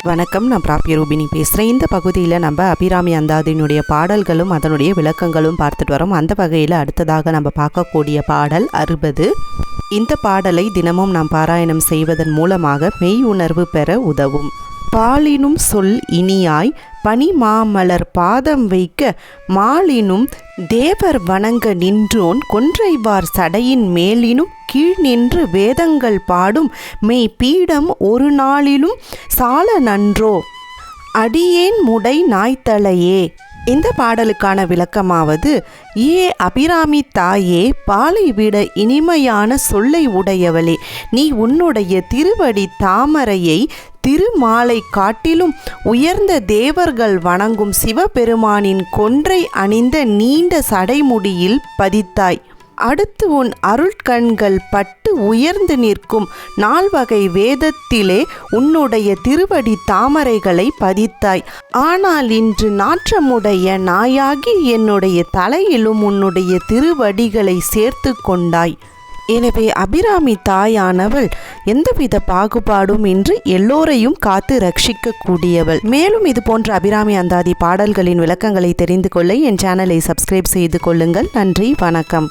வணக்கம் நான் பிராபிய ரூபினி பேசுகிறேன் இந்த பகுதியில் நம்ம அபிராமி அந்தாதினுடைய பாடல்களும் அதனுடைய விளக்கங்களும் பார்த்துட்டு வரோம். அந்த வகையில் அடுத்ததாக நம்ம பார்க்கக்கூடிய பாடல் அறுபது. இந்த பாடலை தினமும் நாம் பாராயணம் செய்வதன் மூலமாக மெய் உணர்வு பெற உதவும். பாலினும் சொல் இனியாய் பனிமாமலர் பாதம் வைக்க மாலினும் தேவர் வணங்க நின்றோன் கொன்றைவார் சடையின் மேலினும் கீழ் நின்று வேதங்கள் பாடும் மெய் பீடம் ஒரு நாளிலும் சால நன்றோ? அடியேன் முடை நாய்த்தலையே. இந்த பாடலுக்கான விளக்கமாவது ஏ அபிராமி தாயே பாலை விட இனிமையான சொல்லை உடையவளே நீ உன்னுடைய திருவடி தாமரையை திருமாலை காட்டிலும் உயர்ந்த தேவர்கள் வணங்கும் சிவபெருமானின் கொன்றை அணிந்த நீண்ட சடைமுடியில் பதித்தாய். அடுத்து உன் அருட்கண்கள் பட்டு உயர்ந்து நிற்கும் நால்வகை வேதத்திலே உன்னுடைய திருவடி தாமரைகளை பதித்தாய். ஆனால் இன்று நாற்றமுடைய நாயாகி என்னுடைய தலையிலும் உன்னுடைய திருவடிகளை சேர்த்து கொண்டாய். எனவே அபிராமி தாயானவள் எந்தவித பாகுபாடும் இன்றி எல்லோரையும் காத்து ரட்சிக்கக்கூடியவள். மேலும் இது போன்ற அபிராமி அந்தாதி பாடல்களின் விளக்கங்களை தெரிந்து கொள்ள என் சேனலை சப்ஸ்கிரைப் செய்து கொள்ளுங்கள். நன்றி வணக்கம்.